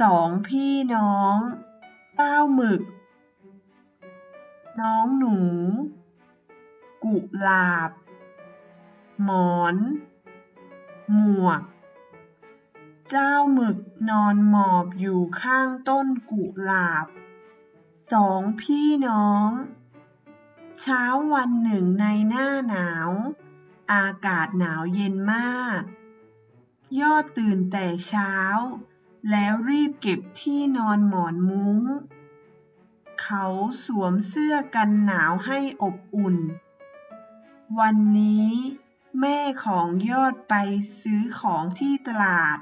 สองพี่น้องเต้าหมึก น้องหนู กุหลาบ หมอน หมวก เจ้าหมึกนอนหมอบอยู่ข้างต้นกุหลาบ สองพี่น้อง เช้าวันหนึ่งในหน้าหนาว อากาศหนาวเย็นมาก ยอดตื่นแต่เช้า แล้วรีบเก็บที่นอนหมอนมุ้ง เขาสวมเสื้อกันหนาวให้อบอุ่น วันนี้แม่ของยอดไปซื้อของที่ตลาด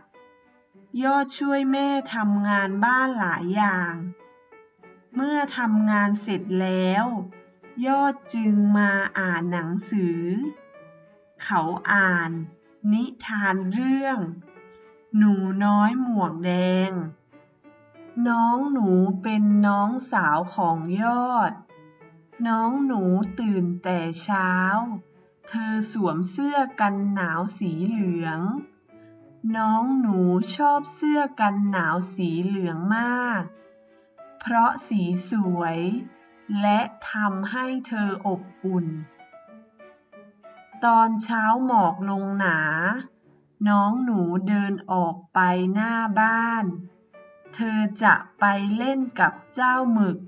ยอดช่วยแม่ทำงานบ้านหลายอย่าง เมื่อทำงานเสร็จแล้ว ยอดจึงมาอ่านหนังสือ เขาอ่านนิทานเรื่อง หนูน้อยหมวกแดง น้องหนูเป็นน้องสาวของยอด น้องหนูตื่นแต่เช้า เธอสวมเสื้อกันหนาวสีเหลือง น้องหนูชอบเสื้อกันหนาวสีเหลืองมาก เพราะสีสวย และทำให้เธออบอุ่น ตอนเช้าหมอกลงหนา น้องหนูเดินออกไปหน้าบ้าน เธอจะไปเล่นกับเจ้าหมึก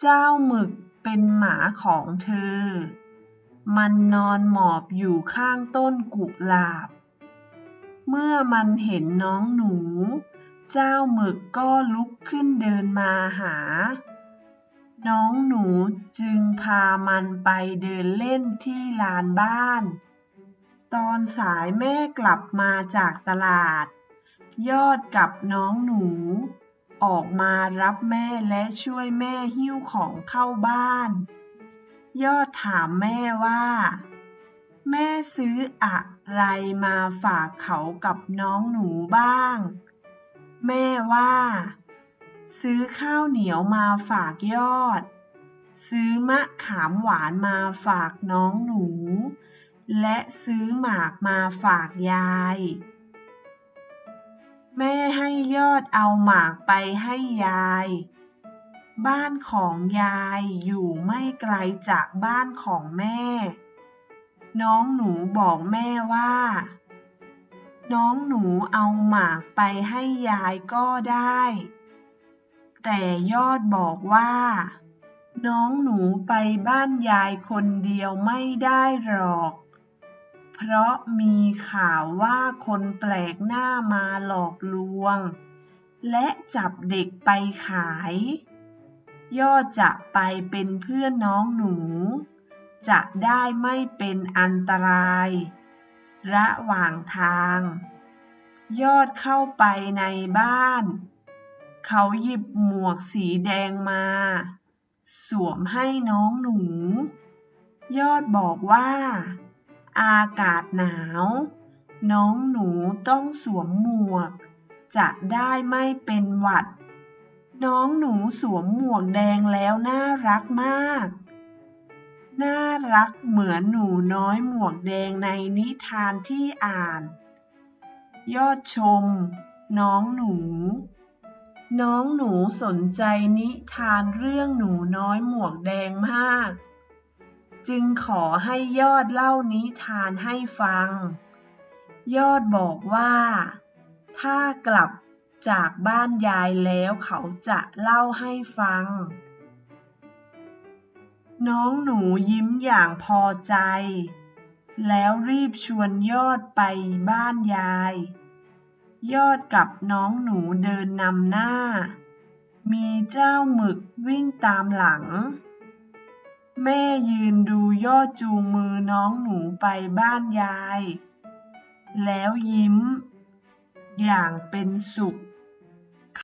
เจ้าหมึกเป็นหมาของเธอ มันนอนหมอบอยู่ข้างต้นกุหลาบ เมื่อมันเห็นน้องหนู เจ้าหมึกก็ลุกขึ้นเดินมาหา น้องหนูจึงพามันไปเดินเล่นที่ลานบ้าน ตอนสายแม่กลับมาจากตลาด ยอดกับน้องหนู ออกมารับแม่และช่วยแม่หิ้วของเข้าบ้าน ยอดถามแม่ว่า แม่ซื้ออะไรมาฝากเขากับน้องหนูบ้าง แม่ว่า ซื้อข้าวเหนียวมาฝากยอด ซื้อมะขามหวานมาฝากน้องหนู และซื้อหมากมาฝากยาย แม่ให้ยอดเอาหมากไปให้ยาย บ้านของยายอยู่ไม่ไกลจากบ้านของแม่ น้องหนูบอกแม่ว่า น้องหนูเอาหมากไปให้ยายก็ได้ แต่ยอดบอกว่าน้องหนูไปบ้านยายคนเดียวไม่ได้หรอก เพราะมีข่าวว่าคนแปลกหน้ามาหลอกลวง และจับเด็กไปขายยอดจะไปเป็นเพื่อนน้องหนู จะได้ไม่เป็นอันตราย ระหว่างทาง ยอดเข้าไปในบ้าน เขาหยิบหมวกสีแดงมา สวมให้น้องหนู ยอดบอกว่า อากาศหนาว น้องหนูต้องสวมหมวก จะได้ไม่เป็นหวัด น้องหนูสวมหมวกแดงแล้วน่ารักมาก น่ารักเหมือนหนูน้อยหมวกแดงในนิทานที่อ่าน ยอดชม น้องหนู น้องหนูสนใจนิทานเรื่องหนูน้อยหมวกแดงมาก จึงขอให้ยอดเล่านิทานให้ฟัง ยอดบอกว่า ถ้ากลับจากบ้านยายแล้วเขาจะเล่าให้ฟัง น้องหนูยิ้มอย่างพอใจ แล้วรีบชวนยอดไปบ้านยาย ยอดกับน้องหนูเดินนำหน้า มีเจ้าหมึกวิ่งตามหลัง แม่ยืนดูยอดจูงมือน้องหนูไปบ้านยาย แล้วยิ้มอย่างเป็นสุข